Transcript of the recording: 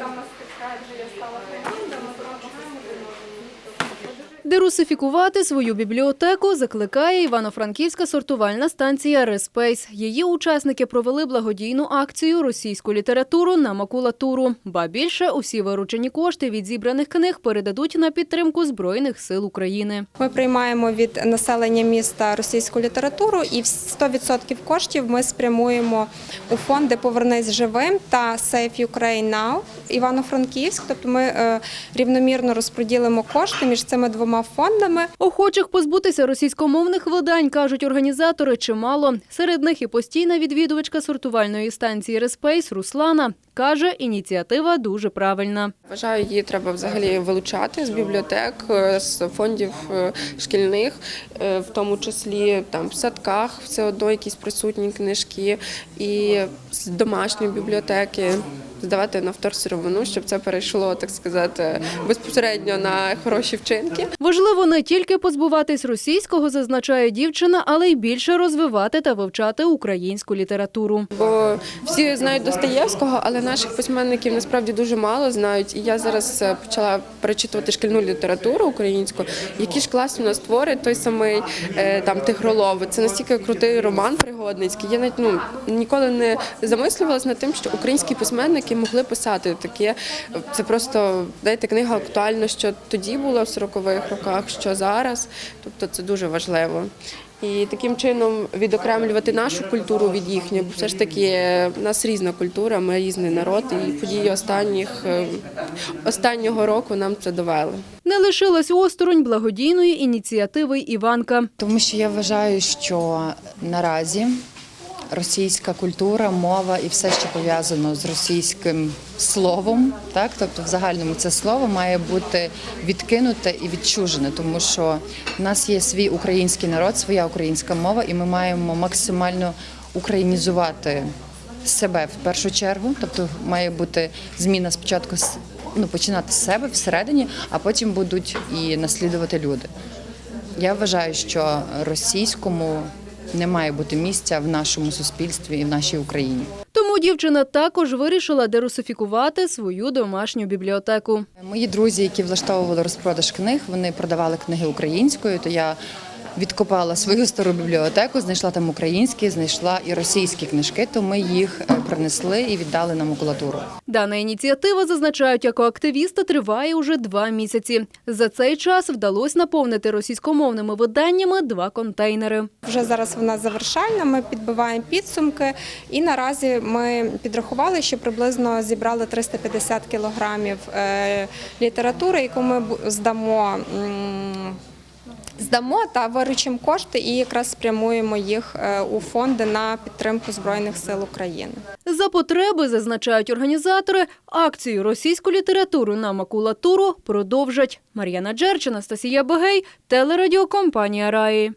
там підкають, що я стала команда, Дерусифікувати свою бібліотеку закликає Івано-Франківська сортувальна станція Респейс. Її учасники провели благодійну акцію російську літературу на макулатуру. Ба більше усі виручені кошти від зібраних книг передадуть на підтримку Збройних сил України. Ми приймаємо від населення міста російську літературу, і 100% коштів ми спрямуємо у фонди Повернись живим та Save Ukraine Now Івано-Франківськ. Тобто ми е, рівномірно розподілимо кошти між цими двома фондами. Охочих позбутися російськомовних видань, кажуть організатори, чимало. Серед них і постійна відвідувачка сортувальної станції Респейс Руслана. Каже, ініціатива дуже правильна. Вважаю, її треба взагалі вилучати з бібліотек, е, з фондів е, шкільних, е, в тому числі там в садках все одно якісь присутні книжки і з домашньої бібліотеки. Здавати на вторсировину, щоб це перейшло, так сказати, безпосередньо на хороші вчинки. Важливо не тільки позбуватись російського, зазначає дівчина, але й більше розвивати та вивчати українську літературу. Бо всі знають Достоєвського, але наших письменників насправді дуже мало знають. І я зараз е, почала перечитувати шкільну літературу українську. Які ж класні у нас твори, той самий е, там Тигролов. Це настільки крутий роман пригодницький. Я навіть ну ніколи не замислювалася над тим, що українські письменники могли писати таке. Це просто знаєте, книга актуальна, що тоді було в 40-х роках, що зараз. Тобто це дуже важливо. І таким чином відокремлювати нашу культуру від їхньої, бо все ж таки е, в нас різна культура, ми різний народ, і події останніх е, останнього року нам це довели. Не лишилась осторонь благодійної ініціативи Іванка. Тому що я вважаю, що наразі російська культура, мова і все, що пов'язано з російським словом, так тобто в загальному це слово має бути відкинуте і відчужене, тому що в нас є свій український народ, своя українська мова, і ми маємо максимально українізувати себе в першу чергу. Тобто має бути зміна спочатку ну, починати з себе всередині, а потім будуть і наслідувати люди. Я вважаю, що російському не має бути місця в нашому суспільстві і в нашій Україні. Тому дівчина також вирішила дерусифікувати свою домашню бібліотеку. Мої друзі, які влаштовували розпродаж книг, вони продавали книги українською. То я відкопала свою стару бібліотеку, знайшла там українські, знайшла і російські книжки. То ми їх е, принесли і віддали на макулатуру. Дана ініціатива, зазначають екоактивісти, триває уже два місяці. За цей час вдалося наповнити російськомовними виданнями два контейнери. Вже зараз вона завершальна. Ми підбиваємо підсумки, і наразі ми підрахували, що приблизно зібрали 350 кілограмів е, літератури, яку ми здамо. Здамо та виручимо кошти і якраз спрямуємо їх е, у фонди на підтримку Збройних сил України. За потреби, зазначають організатори, акцію російську літературу на макулатуру продовжать. Мар'яна Джерч, Анастасія Бегей, телерадіокомпанія Раї.